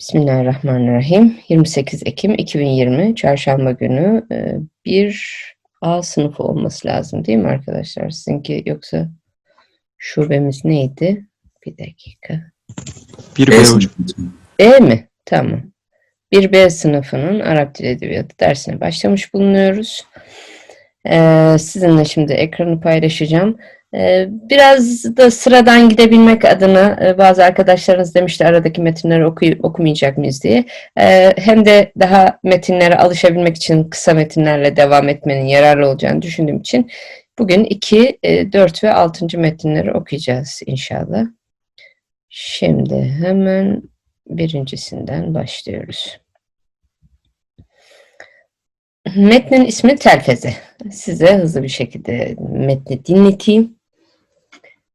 Bismillahirrahmanirrahim. 28 Ekim 2020 Çarşamba günü e, bir A sınıfı olması lazım değil mi arkadaşlar? Sizinki yoksa şubemiz neydi? Bir dakika. Bir B B hocam. B mi? Tamam. Bir B sınıfının Arap Dili Edebiyatı dersine başlamış bulunuyoruz. Ee, sizinle şimdi ekranı paylaşacağım. Ee, biraz da sıradan gidebilmek adına e, bazı arkadaşlarınız demişti aradaki metinleri okuy- okumayacak mıyız diye. Ee, hem de daha metinlere alışabilmek için kısa metinlerle devam etmenin yararlı olacağını düşündüğüm için bugün 2, 4 ve 6. metinleri okuyacağız inşallah. Şimdi hemen birincisinden başlıyoruz. Metnin ismi Telfeze. Size hızlı bir şekilde metni dinleteyim.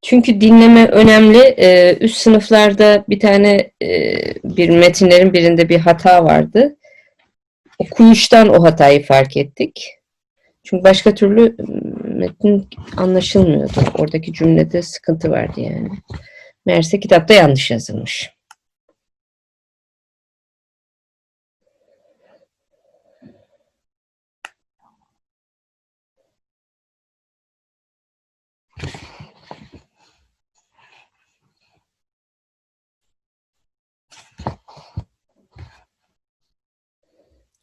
Çünkü dinleme önemli. Ee, üst sınıflarda bir tane e, bir metinlerin birinde bir hata vardı. Okuyuştan o hatayı fark ettik. Çünkü başka türlü metin anlaşılmıyordu. Oradaki cümlede sıkıntı vardı yani. Meğerse kitapta yanlış yazılmış.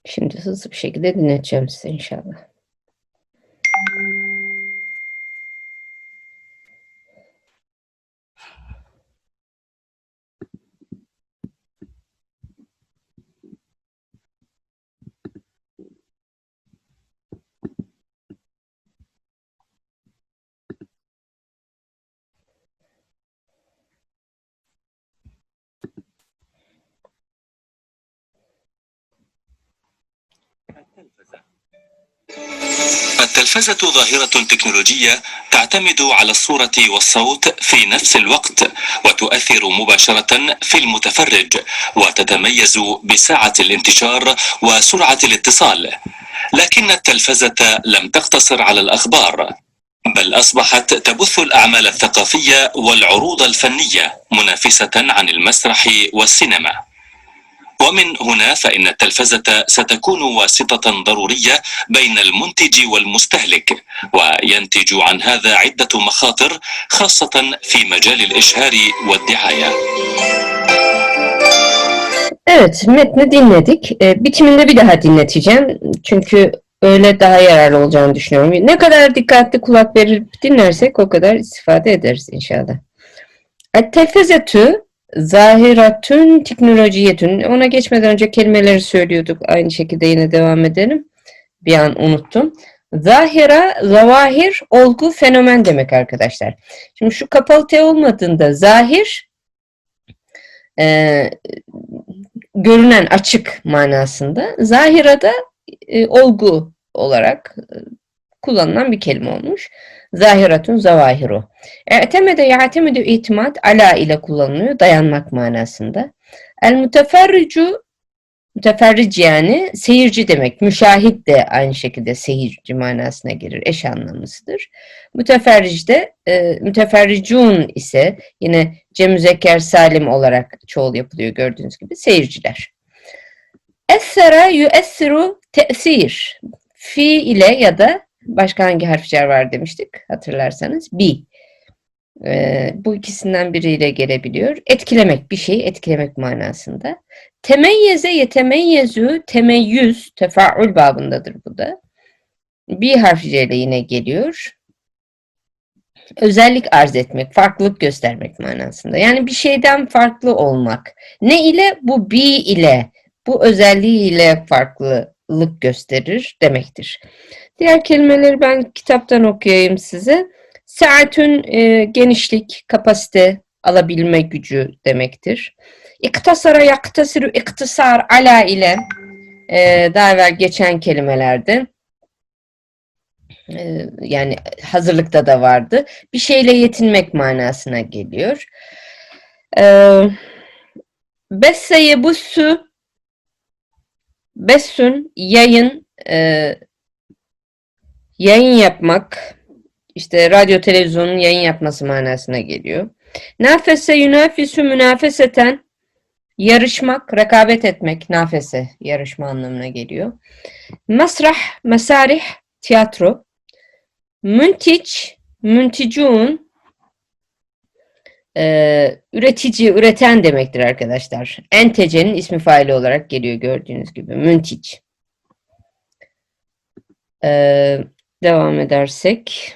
Şimdi hızlı bir şekilde dinleteceğim size inşallah. التلفزة ظاهرة تكنولوجية تعتمد على الصورة والصوت في نفس الوقت وتؤثر مباشرة في المتفرج وتتميز بسعة الانتشار وسرعة الاتصال. لكن التلفزة لم تقتصر على الأخبار بل أصبحت تبث الأعمال الثقافية والعروض الفنية منافسة عن المسرح والسينما. ومن هنا فإن التلفزة ستكون واسطة ضرورية بين المنتج والمستهلك وينتج عن هذا عدة مخاطر خاصة في مجال الإشهار والدعاية Evet, metni dinledik. Ee, bitiminde bir daha dinleteceğim. Çünkü öyle daha yararlı olacağını düşünüyorum. Ne kadar dikkatli kulak verip dinlersek o kadar istifade ederiz inşallah. Et-tefezetü zahiratün teknolojiyetün. Ona geçmeden önce kelimeleri söylüyorduk. Aynı şekilde yine devam edelim. Bir an unuttum. Zahira, zavahir, olgu, fenomen demek arkadaşlar. Şimdi şu kapalı T olmadığında zahir e, görünen açık manasında. Zahirada e, olgu olarak e, kullanılan bir kelime olmuş. Zahiratun zavahiru. E'temede ya'temedu itimat ala ile kullanılıyor. Dayanmak manasında. El müteferricu müteferric yani seyirci demek. Müşahit de aynı şekilde seyirci manasına gelir. Eş anlamlısıdır. Müteferric de e, müteferricun ise yine cem müzekker salim olarak çoğul yapılıyor gördüğünüz gibi seyirciler. Essera yüessiru tesir. Fi ile ya da başka hangi harfler var demiştik hatırlarsanız. Bi. Ee, bu ikisinden biriyle gelebiliyor. Etkilemek, bir şeyi etkilemek manasında. Temeyyeze yetemeyyezü, temeyyüz, tefaül babındadır bu da. Bir harfiyle yine geliyor. Özellik arz etmek, farklılık göstermek manasında. Yani bir şeyden farklı olmak. Ne ile? Bu bi ile, bu özelliğiyle farklılık gösterir demektir. Diğer kelimeleri ben kitaptan okuyayım size. Saatün e, genişlik, kapasite, alabilme gücü demektir. İktasara yaktasiru iktisar ala ile e, daha evvel geçen kelimelerde e, yani hazırlıkta da vardı. Bir şeyle yetinmek manasına geliyor. E, Besseye bussu Bessün yayın e, yayın yapmak işte radyo televizyonun yayın yapması manasına geliyor. Nafese yunafisü münafeseten yarışmak, rekabet etmek, nafese, yarışma anlamına geliyor. Masrah, mesarih, tiyatro. Müntiç, münticun, e, üretici, üreten demektir arkadaşlar. Entece'nin ismi faili olarak geliyor gördüğünüz gibi. Müntiç. E, devam edersek.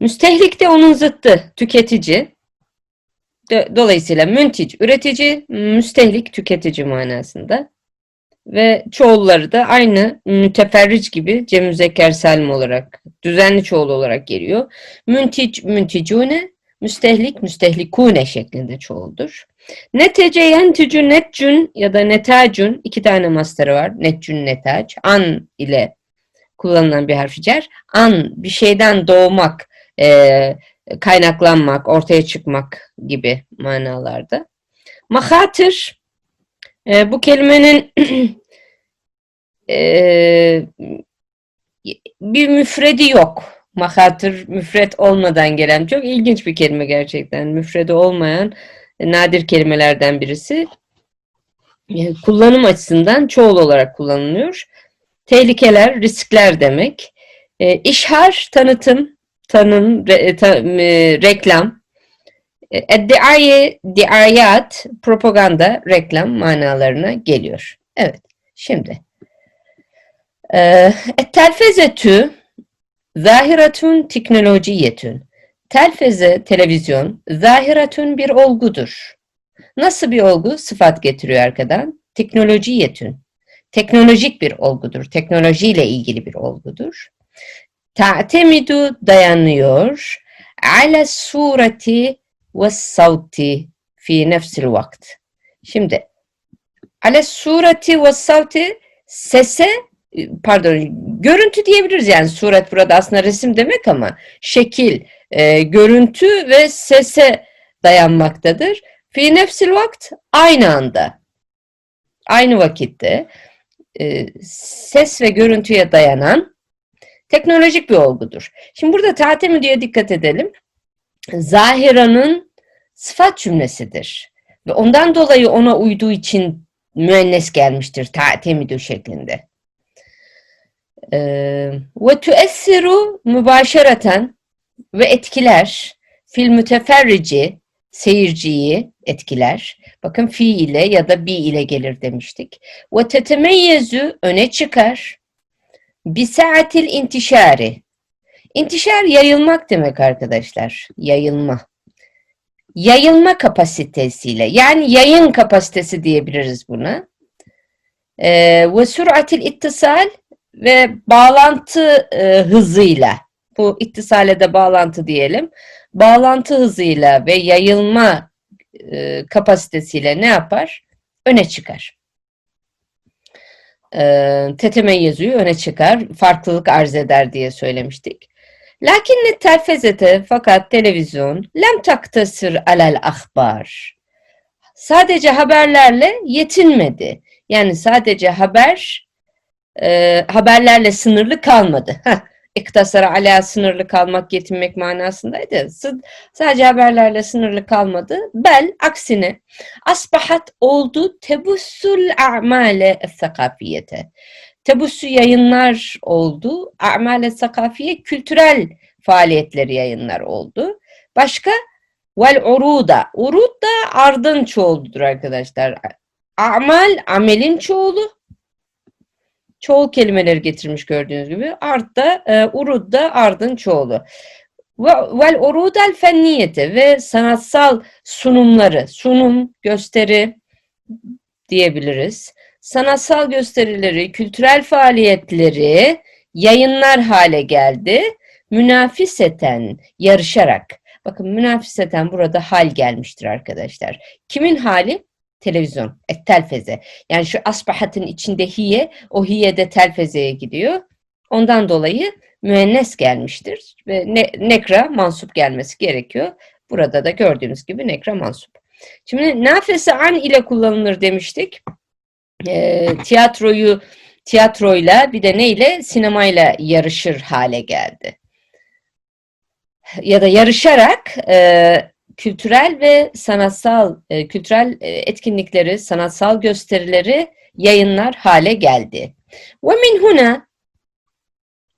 Müstehlik de onun zıttı, tüketici. Dolayısıyla müntic, üretici, müstehlik, tüketici manasında. Ve çoğulları da aynı müteferric gibi Cem Müzekker Salim olarak, düzenli çoğul olarak geliyor. Müntic, münticune, müstehlik, müstehlikune şeklinde çoğuldur. Netece, yentücü, netcün ya da netacun, iki tane mastarı var. Netcün, netac, an ile kullanılan bir harfi cer. An, bir şeyden doğmak, e, kaynaklanmak, ortaya çıkmak gibi manalarda. Mahatır, e, bu kelimenin e, bir müfredi yok. Mahatır müfret olmadan gelen çok ilginç bir kelime gerçekten. Müfredi olmayan nadir kelimelerden birisi. E, kullanım açısından çoğul olarak kullanılıyor. Tehlikeler, riskler demek. E, işhar, tanıtım, tanım, re- ta- e, reklam. E, Eddiaye, diayat, propaganda, reklam manalarına geliyor. Evet, şimdi. E, telfezetü, zahiratun teknolojiyetün. Telfeze, televizyon, zahiratun bir olgudur. Nasıl bir olgu? Sıfat getiriyor arkadan. Teknolojiyetün. Teknolojik bir olgudur. Teknolojiyle ilgili bir olgudur. Ta'temidu dayanıyor. Ala sureti ve savti fi nefsil vakt. Şimdi ala sureti ve savti sese pardon görüntü diyebiliriz yani suret burada aslında resim demek ama şekil, e, görüntü ve sese dayanmaktadır. Fi nefsil vakt aynı anda, aynı vakitte e, ses ve görüntüye dayanan teknolojik bir olgudur. Şimdi burada tatemi diye dikkat edelim. Zahiranın sıfat cümlesidir. Ve ondan dolayı ona uyduğu için müennes gelmiştir ta'temidü şeklinde. Ee, Ve tüessiru mübaşereten ve etkiler fil müteferrici seyirciyi etkiler. Bakın fi ile ya da bi ile gelir demiştik. Ve tetemeyyezü öne çıkar. Bisaatil intişari. İntişar yayılmak demek arkadaşlar. Yayılma. Yayılma kapasitesiyle yani yayın kapasitesi diyebiliriz buna. Ee, ve süratil ittisal ve bağlantı e, hızıyla. Bu ittisale de bağlantı diyelim. Bağlantı hızıyla ve yayılma e, kapasitesiyle ne yapar? Öne çıkar e, tetemeyyüzü öne çıkar, farklılık arz eder diye söylemiştik. Lakinne telfezete fakat televizyon lem taktasır alel ahbar. Sadece haberlerle yetinmedi. Yani sadece haber e, haberlerle sınırlı kalmadı. Heh, İktasara ala sınırlı kalmak, yetinmek manasındaydı. Sadece haberlerle sınırlı kalmadı. Bel aksine asbahat oldu tebussul a'male sakafiyete. Tebussu yayınlar oldu. A'male sakafiye kültürel faaliyetleri yayınlar oldu. Başka vel uruda. Urud da ardın çoğuludur arkadaşlar. A'mal amelin çoğulu. Çoğul kelimeleri getirmiş gördüğünüz gibi. Art da e, urud da ardın çoğulu. Ve vel urudel fenniyete ve sanatsal sunumları, sunum, gösteri diyebiliriz. Sanatsal gösterileri, kültürel faaliyetleri yayınlar hale geldi. Münafiseten, yarışarak. Bakın münafiseten burada hal gelmiştir arkadaşlar. Kimin hali? Televizyon, et telfeze. Yani şu asbahatın içinde hiye, o hiye de telfezeye gidiyor. Ondan dolayı müennes gelmiştir ve ne, nekra mansup gelmesi gerekiyor. Burada da gördüğünüz gibi nekra mansup. Şimdi nafese an ile kullanılır demiştik. E, tiyatroyu tiyatroyla bir de neyle sinemayla yarışır hale geldi. Ya da yarışarak e, kültürel ve sanatsal e, kültürel e, etkinlikleri, sanatsal gösterileri yayınlar hale geldi. Ve min huna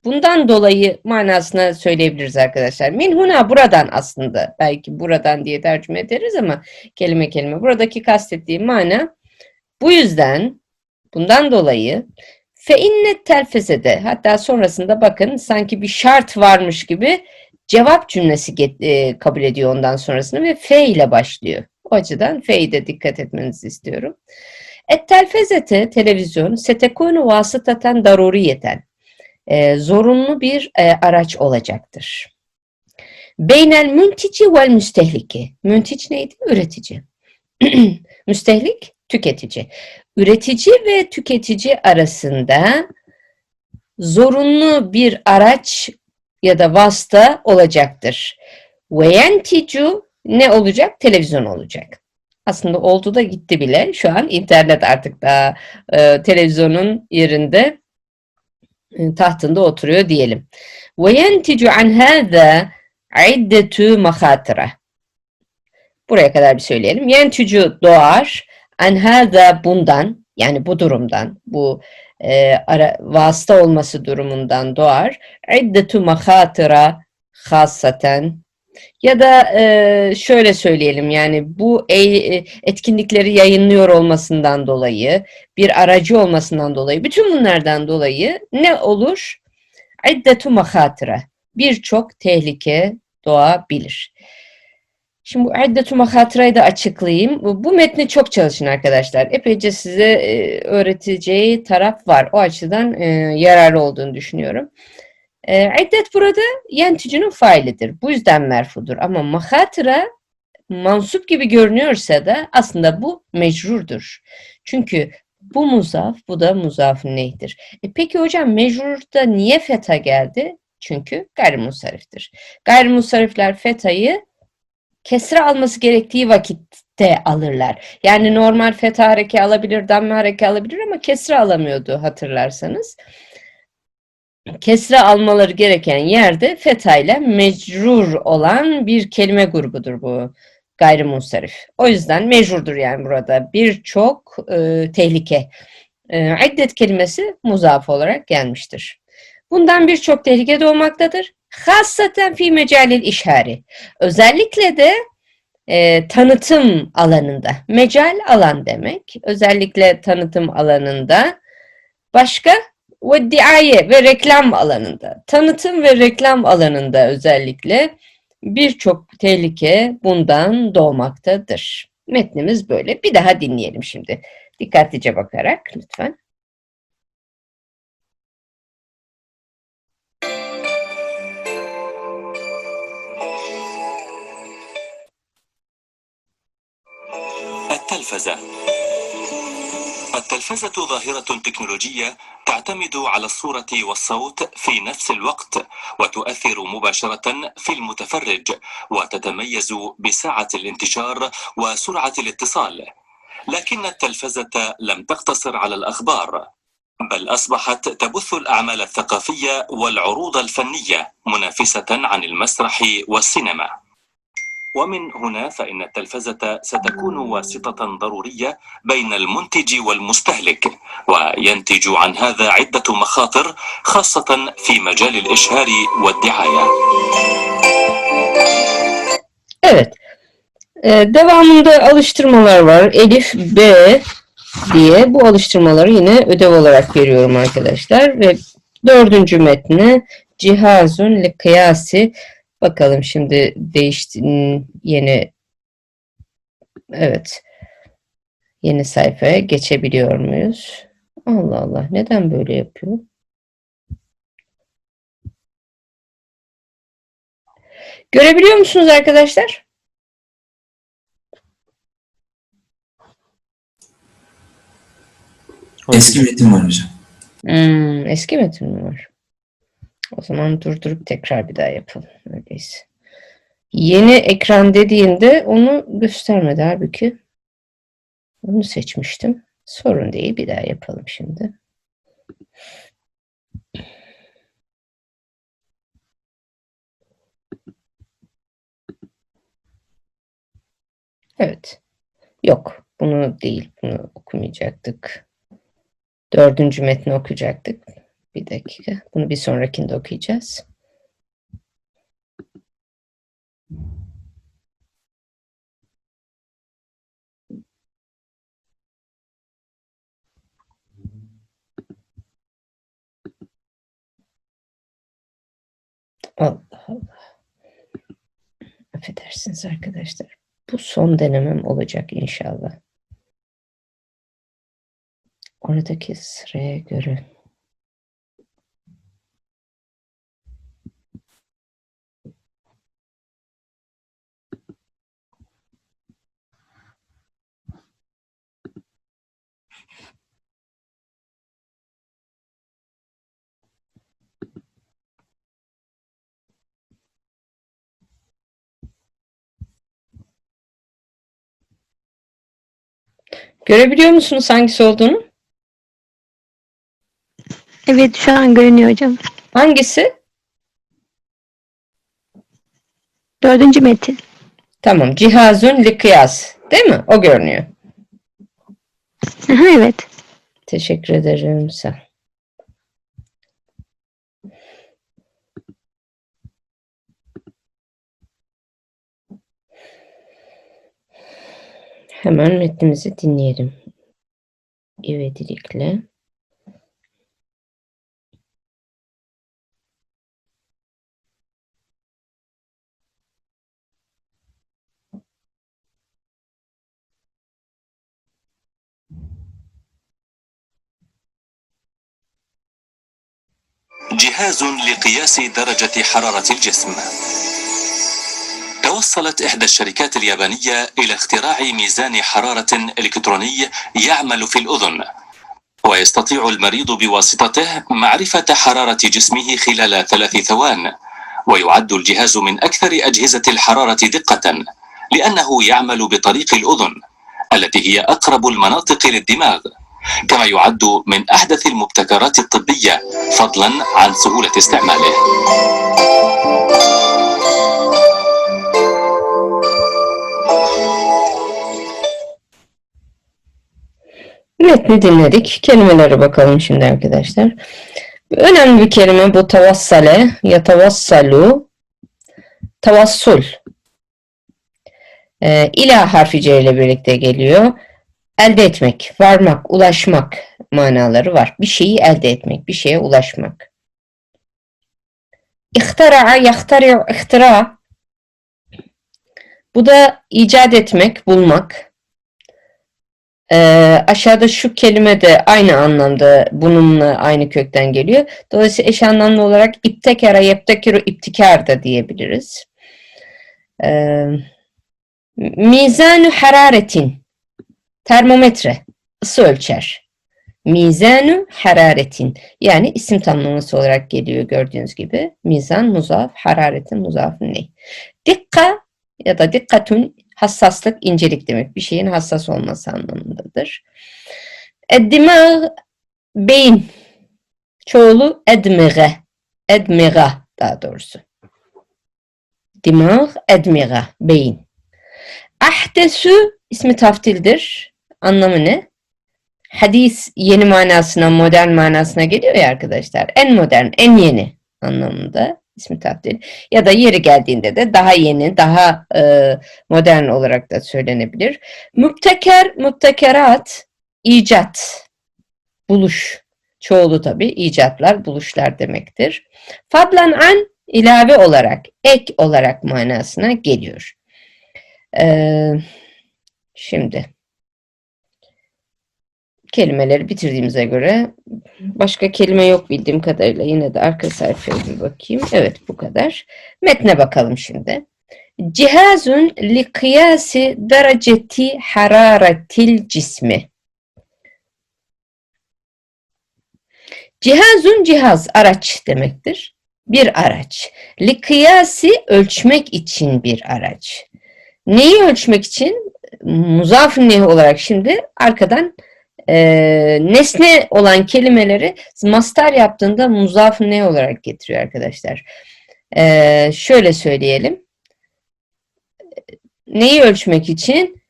bundan dolayı manasına söyleyebiliriz arkadaşlar. Min huna buradan aslında belki buradan diye tercüme ederiz ama kelime kelime buradaki kastettiğim mana bu yüzden bundan dolayı fe innet telfesede hatta sonrasında bakın sanki bir şart varmış gibi cevap cümlesi get- e, kabul ediyor ondan sonrasını ve fe ile başlıyor. O açıdan fe'yi de dikkat etmenizi istiyorum. Et telfezete televizyon setekunu vasıtaten daruriyeten e, zorunlu bir e, araç olacaktır. Beynel müntici vel müstehliki. Müntiç neydi? Üretici. Müstehlik tüketici. Üretici ve tüketici arasında zorunlu bir araç ya da vasıta olacaktır. Ve yenticu ne olacak? Televizyon olacak. Aslında oldu da gitti bile. Şu an internet artık daha e, televizyonun yerinde e, tahtında oturuyor diyelim. Yenticu an hâzâ iddetu mahatira. Buraya kadar bir söyleyelim. Yenticu doğar an hâzâ bundan yani bu durumdan bu e, ara, vasıta olması durumundan doğar. İddetu mahatira hasaten ya da e, şöyle söyleyelim yani bu e- etkinlikleri yayınlıyor olmasından dolayı, bir aracı olmasından dolayı, bütün bunlardan dolayı ne olur? İddetu mahatira. Birçok tehlike doğabilir. Şimdi bu iddetu mahatırayı da açıklayayım. Bu, metni çok çalışın arkadaşlar. Epeyce size e, öğreteceği taraf var. O açıdan e, yararlı olduğunu düşünüyorum. E, iddet burada yenticinin failidir. Bu yüzden merfudur. Ama mahatıra mansup gibi görünüyorsa da aslında bu mecrurdur. Çünkü bu muzaf, bu da muzafın neydir? E peki hocam mecrurda niye feta geldi? Çünkü gayrimusariftir. Gayrimusarifler fetayı kesre alması gerektiği vakitte alırlar. Yani normal feta hareke alabilir, damme hareke alabilir ama kesre alamıyordu hatırlarsanız. Kesre almaları gereken yerde feta ile mecrur olan bir kelime grubudur bu gayrimusarif. O yüzden mecrurdur yani burada birçok e, tehlike. E, iddet kelimesi muzaf olarak gelmiştir. Bundan birçok tehlike doğmaktadır. Hassaten fi mecalil işari. Özellikle de e, tanıtım alanında. Mecal alan demek. Özellikle tanıtım alanında. Başka? Ve diaye ve reklam alanında. Tanıtım ve reklam alanında özellikle birçok tehlike bundan doğmaktadır. Metnimiz böyle. Bir daha dinleyelim şimdi. Dikkatlice bakarak lütfen. التلفزة. التلفزة ظاهرة تكنولوجية تعتمد على الصورة والصوت في نفس الوقت وتؤثر مباشرة في المتفرج وتتميز بسعة الانتشار وسرعة الاتصال. لكن التلفزة لم تقتصر على الأخبار بل أصبحت تبث الأعمال الثقافية والعروض الفنية منافسة عن المسرح والسينما. ومن هنا فإن التلفزة ستكون واسطة ضرورية بين المنتج والمستهلك وينتج عن هذا عدة مخاطر خاصة في مجال الإشهار والدعاية Evet. Ee, devamında alıştırmalar var. Elif B diye bu alıştırmaları yine ödev olarak veriyorum arkadaşlar. Ve dördüncü metni cihazun li kıyasi bakalım şimdi değişti yeni evet yeni sayfaya geçebiliyor muyuz? Allah Allah neden böyle yapıyor? Görebiliyor musunuz arkadaşlar? Eski metin var hocam. Hmm, eski metin mi var? O zaman durdurup tekrar bir daha yapalım. Öyleyse. Yeni ekran dediğinde onu göstermedi halbuki. Onu seçmiştim. Sorun değil. Bir daha yapalım şimdi. Evet. Yok. Bunu değil. Bunu okumayacaktık. Dördüncü metni okuyacaktık. Bir dakika. Bunu bir sonrakinde okuyacağız. Allah Allah. Affedersiniz arkadaşlar. Bu son denemem olacak inşallah. Oradaki sıraya göre. Görebiliyor musunuz hangisi olduğunu? Evet şu an görünüyor hocam. Hangisi? Dördüncü metin. Tamam. Cihazun li kıyas. Değil mi? O görünüyor. Aha, evet. Teşekkür ederim. Sağ Hemen metnimizi dinleyelim. İvedilikle. جهاز لقياس درجة حرارة الجسم توصلت إحدى الشركات اليابانية إلى اختراع ميزان حرارة إلكتروني يعمل في الأذن ويستطيع المريض بواسطته معرفة حرارة جسمه خلال ثلاث ثوان ويعد الجهاز من أكثر أجهزة الحرارة دقة لأنه يعمل بطريق الأذن التي هي أقرب المناطق للدماغ كما يعد من أحدث المبتكرات الطبية فضلا عن سهولة استعماله. Metni dinledik. Kelimelere bakalım şimdi arkadaşlar. Önemli bir kelime bu tavassale ya tavassalu tavassul. Ee, ilah harfi C ile birlikte geliyor. Elde etmek, varmak, ulaşmak manaları var. Bir şeyi elde etmek, bir şeye ulaşmak. İhtara'a, yahtari'u, ihtira. Bu da icat etmek, bulmak. Ee, aşağıda şu kelime de aynı anlamda bununla aynı kökten geliyor. Dolayısıyla eş anlamlı olarak iptekara, yeptekiru, iptikar da diyebiliriz. Ee, mizanu hararetin termometre, ısı ölçer. Mizanu hararetin yani isim tamlaması olarak geliyor gördüğünüz gibi. Mizan, muzaf, hararetin, muzafın ne? Dikka ya da dikkatun hassaslık, incelik demek. Bir şeyin hassas olması anlamındadır. Eddimag beyin. Çoğulu edmige. Edmiga daha doğrusu. Dimag, edmiga, beyin. Ahdesu ismi taftildir. Anlamı ne? Hadis yeni manasına, modern manasına geliyor ya arkadaşlar. En modern, en yeni anlamında ismi taftil. Ya da yeri geldiğinde de daha yeni, daha e, modern olarak da söylenebilir. Müpteker, müptekerat, icat, buluş. Çoğulu tabi icatlar, buluşlar demektir. Fadlan an ilave olarak, ek olarak manasına geliyor. Ee, şimdi kelimeleri bitirdiğimize göre başka kelime yok bildiğim kadarıyla yine de arka sayfaya bir bakayım. Evet bu kadar. Metne bakalım şimdi. Cihazun li kıyasi dereceti hararetil cismi. Cihazun cihaz araç demektir. Bir araç. Li kıyasi ölçmek için bir araç. Neyi ölçmek için? Muzaf nehi olarak şimdi arkadan e, nesne olan kelimeleri mastar yaptığında muzaf ne olarak getiriyor arkadaşlar. E, şöyle söyleyelim. Neyi ölçmek için?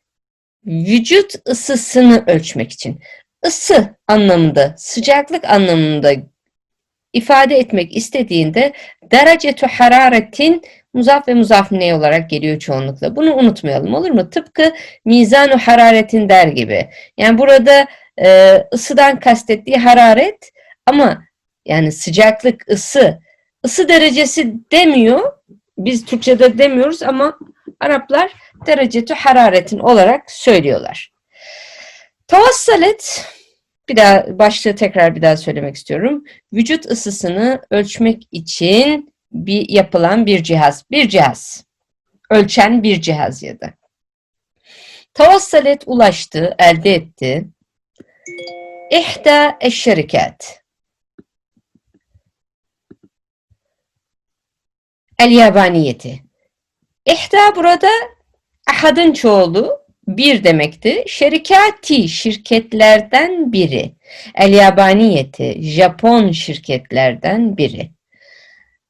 vücut ısısını ölçmek için. Isı anlamında, sıcaklık anlamında ifade etmek istediğinde derecetu hararetin muzaf ve muzaf ne olarak geliyor çoğunlukla. Bunu unutmayalım olur mu? Tıpkı mizanu hararetin der gibi. Yani burada e, ısıdan kastettiği hararet ama yani sıcaklık, ısı, ısı derecesi demiyor. Biz Türkçe'de demiyoruz ama Araplar derecetü hararetin olarak söylüyorlar. Tavassalet, bir daha başlığı tekrar bir daha söylemek istiyorum. Vücut ısısını ölçmek için bir yapılan bir cihaz. Bir cihaz. Ölçen bir cihaz ya da. Tavassalet ulaştı, elde etti. Eşşerikat. El yabaniyeti. İhda burada ahadın çoğulu bir demekti. Şerikati şirketlerden biri. El yabaniyeti Japon şirketlerden biri.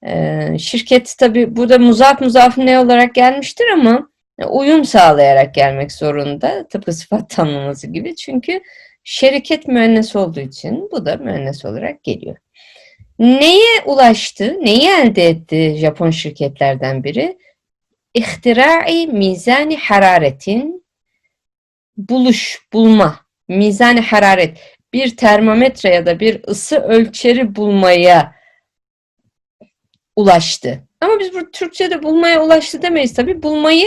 Ee, şirket tabi burada muzaf muzaf ne olarak gelmiştir ama uyum sağlayarak gelmek zorunda. Tıpkı sıfat tamlaması gibi. Çünkü şirket müennes olduğu için bu da müennes olarak geliyor. Neye ulaştı, neyi elde etti Japon şirketlerden biri? İhtirai mizani hararetin buluş, bulma, mizani hararet, bir termometre ya da bir ısı ölçeri bulmaya ulaştı. Ama biz bu Türkçe'de bulmaya ulaştı demeyiz tabii. Bulmayı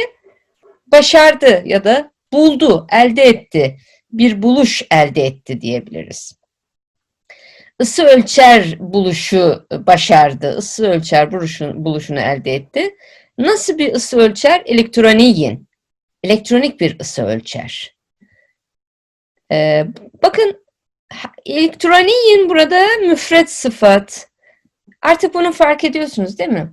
başardı ya da buldu, elde etti. Bir buluş elde etti diyebiliriz. Isı ölçer buluşu başardı. Isı ölçer buluşunu, buluşunu elde etti. Nasıl bir ısı ölçer? Elektroniyin. Elektronik bir ısı ölçer. Ee, bakın elektroniyin burada müfret sıfat. Artık bunu fark ediyorsunuz değil mi?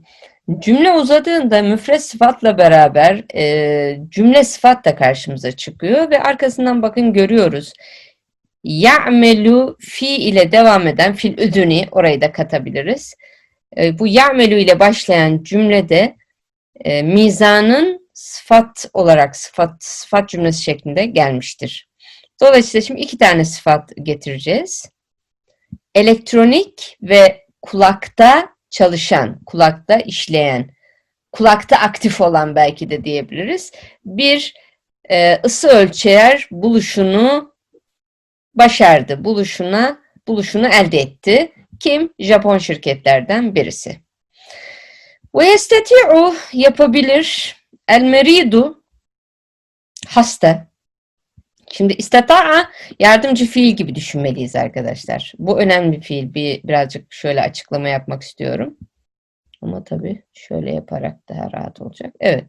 Cümle uzadığında müfret sıfatla beraber e, cümle sıfat da karşımıza çıkıyor ve arkasından bakın görüyoruz. Ya'melu fi ile devam eden fil üdüni orayı da katabiliriz. E, bu ya'melu ile başlayan cümlede e, mizanın sıfat olarak sıfat sıfat cümlesi şeklinde gelmiştir. Dolayısıyla şimdi iki tane sıfat getireceğiz. Elektronik ve kulakta çalışan, kulakta işleyen, kulakta aktif olan belki de diyebiliriz. Bir e, ısı ölçer buluşunu başardı. Buluşuna, buluşunu elde etti. Kim? Japon şirketlerden birisi. Ve yapabilir. El meridu hasta. Şimdi istata'a yardımcı fiil gibi düşünmeliyiz arkadaşlar. Bu önemli fiil. Bir, birazcık şöyle açıklama yapmak istiyorum. Ama tabii şöyle yaparak daha rahat olacak. Evet.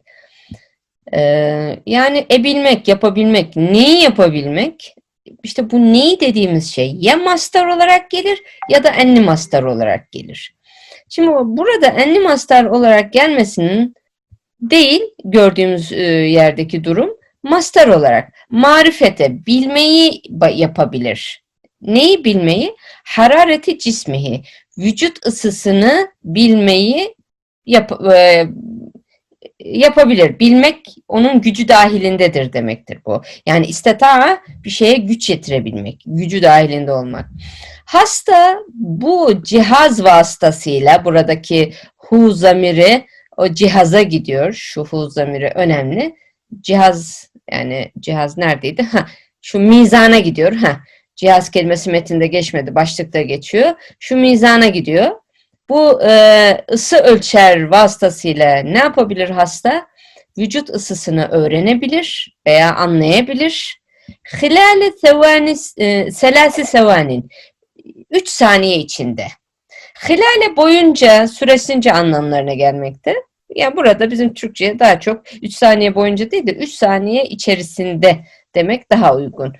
Ee, yani ebilmek, yapabilmek. Neyi yapabilmek? İşte bu neyi dediğimiz şey ya master olarak gelir ya da enli master olarak gelir. Şimdi burada enli master olarak gelmesinin değil gördüğümüz e, yerdeki durum master olarak marifete bilmeyi yapabilir. Neyi bilmeyi? Harareti cismihi, vücut ısısını bilmeyi yap, e, yapabilir. Bilmek onun gücü dahilindedir demektir bu. Yani isteta bir şeye güç yetirebilmek, gücü dahilinde olmak. Hasta bu cihaz vasıtasıyla buradaki hu zamiri o cihaza gidiyor. Şu hu zamiri önemli. Cihaz yani cihaz neredeydi? Ha, şu mizana gidiyor. Ha, cihaz kelimesi metinde geçmedi. Başlıkta geçiyor. Şu mizana gidiyor. Bu e, ısı ölçer vasıtasıyla ne yapabilir hasta? Vücut ısısını öğrenebilir veya anlayabilir. Hilale sevani, e, selasi sevanin. 3 saniye içinde. Hilale boyunca, süresince anlamlarına gelmekte. Yani burada bizim Türkçe'ye daha çok 3 saniye boyunca değil de 3 saniye içerisinde demek daha uygun.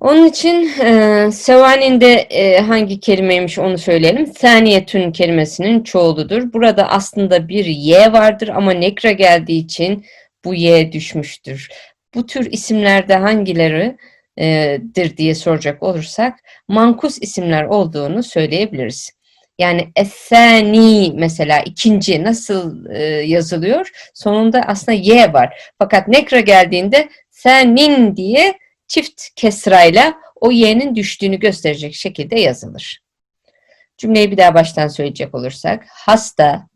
Onun için e, sevanin de e, hangi kelimeymiş onu söyleyelim. Saniyetün kelimesinin çoğuludur. Burada aslında bir y vardır ama nekra geldiği için bu y düşmüştür. Bu tür isimlerde hangileridir diye soracak olursak mankus isimler olduğunu söyleyebiliriz. Yani esani mesela ikinci nasıl e, yazılıyor? Sonunda aslında y var. Fakat nekra geldiğinde senin diye çift kesrayla o y'nin düştüğünü gösterecek şekilde yazılır. Cümleyi bir daha baştan söyleyecek olursak hasta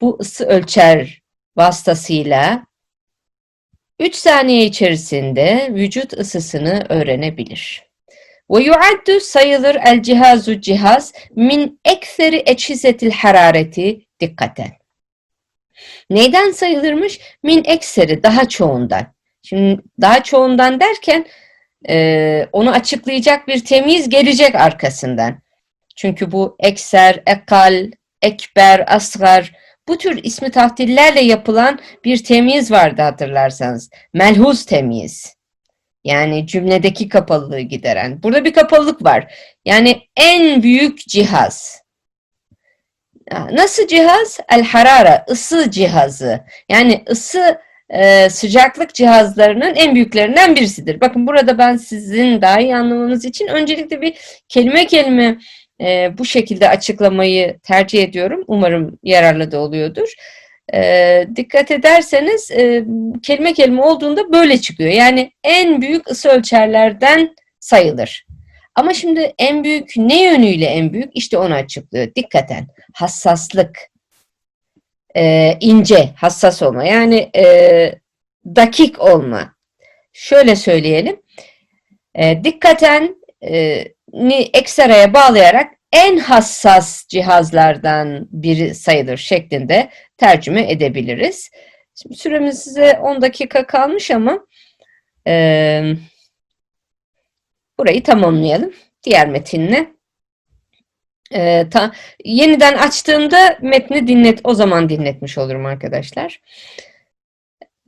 bu ısı ölçer vasıtasıyla 3 saniye içerisinde vücut ısısını öğrenebilir. Ve yuaddu sayılır el cihazu cihaz min ekseri eçizetil harareti dikkaten. Neyden sayılırmış? Min ekseri daha çoğundan. Şimdi daha çoğundan derken e, onu açıklayacak bir temyiz gelecek arkasından. Çünkü bu ekser, ekal, ekber, asgar bu tür ismi tahtillerle yapılan bir temyiz vardı hatırlarsanız. Melhuz temyiz. Yani cümledeki kapalılığı gideren. Burada bir kapalılık var. Yani en büyük cihaz. Nasıl cihaz? El harara, ısı cihazı. Yani ısı e, sıcaklık cihazlarının en büyüklerinden birisidir. Bakın burada ben sizin daha iyi anlamanız için öncelikle bir kelime kelime e, bu şekilde açıklamayı tercih ediyorum. Umarım yararlı da oluyordur. E, dikkat ederseniz e, kelime kelime olduğunda böyle çıkıyor. Yani en büyük ısı ölçerlerden sayılır. Ama şimdi en büyük ne yönüyle en büyük? İşte onu açıklıyor. Dikkaten hassaslık, e, ince, hassas olma. Yani e, dakik olma. Şöyle söyleyelim. E, dikkaten e, ni ekseraya bağlayarak en hassas cihazlardan biri sayılır şeklinde tercüme edebiliriz. Şimdi süremiz size 10 dakika kalmış ama e, burayı tamamlayalım. Diğer metinle. E, ta, yeniden açtığımda metni dinlet, o zaman dinletmiş olurum arkadaşlar.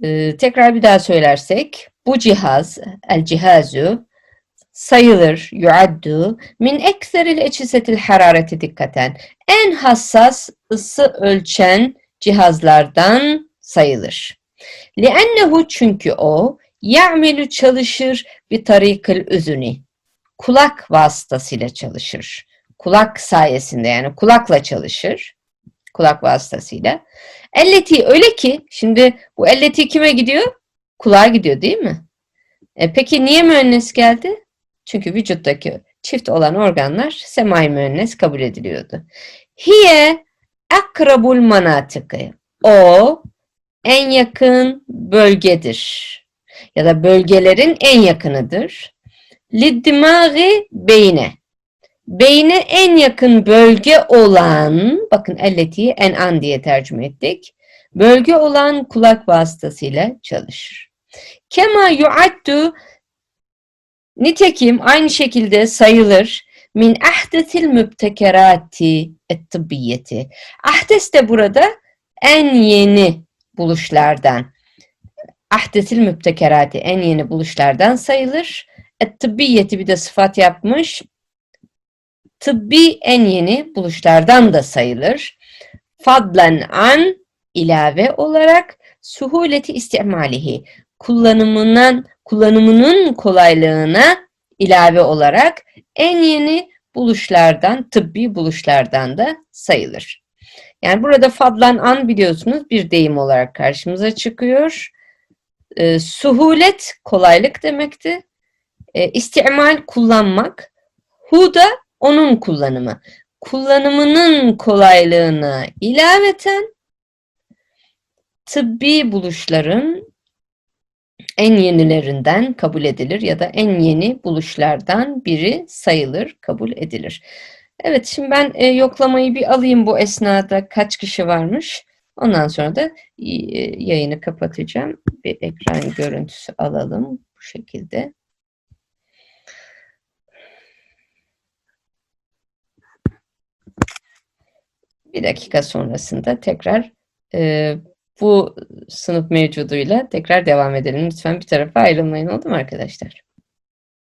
E, tekrar bir daha söylersek, bu cihaz, el cihazu, sayılır, yuaddu, min ekseril eçisetil harareti dikkaten. En hassas ısı ölçen cihazlardan sayılır. Liennehu çünkü o, ya'melu çalışır bir tarikil üzüni. Kulak vasıtasıyla çalışır. Kulak sayesinde yani kulakla çalışır. Kulak vasıtasıyla. Elleti öyle ki, şimdi bu elleti kime gidiyor? Kulağa gidiyor değil mi? E peki niye müennes geldi? Çünkü vücuttaki çift olan organlar semai müennes kabul ediliyordu. Hiye akrabul manatıkı. O en yakın bölgedir. Ya da bölgelerin en yakınıdır. Liddimagi beyne. Beyne en yakın bölge olan, bakın elletiyi en an diye tercüme ettik. Bölge olan kulak vasıtasıyla çalışır. Kema yuaddu Nitekim aynı şekilde sayılır min ahdetil mübtekerati et-tıbbiyeti. Ahdes de burada en yeni buluşlardan. Ahdetil mübtekerati en yeni buluşlardan sayılır. Et-tıbbiyeti bir de sıfat yapmış. Tıbbi en yeni buluşlardan da sayılır. Fadlen an ilave olarak suhuleti istimalihi kullanımından kullanımının kolaylığına ilave olarak en yeni buluşlardan, tıbbi buluşlardan da sayılır. Yani burada fadlan an biliyorsunuz bir deyim olarak karşımıza çıkıyor. E, suhulet kolaylık demekti. E, istimal kullanmak. Hu da onun kullanımı. Kullanımının kolaylığına ilaveten tıbbi buluşların en yenilerinden kabul edilir ya da en yeni buluşlardan biri sayılır, kabul edilir. Evet, şimdi ben e, yoklamayı bir alayım bu esnada kaç kişi varmış. Ondan sonra da e, yayını kapatacağım. Bir ekran görüntüsü alalım bu şekilde. Bir dakika sonrasında tekrar e, bu sınıf mevcuduyla tekrar devam edelim. Lütfen bir tarafa ayrılmayın oldu mu arkadaşlar?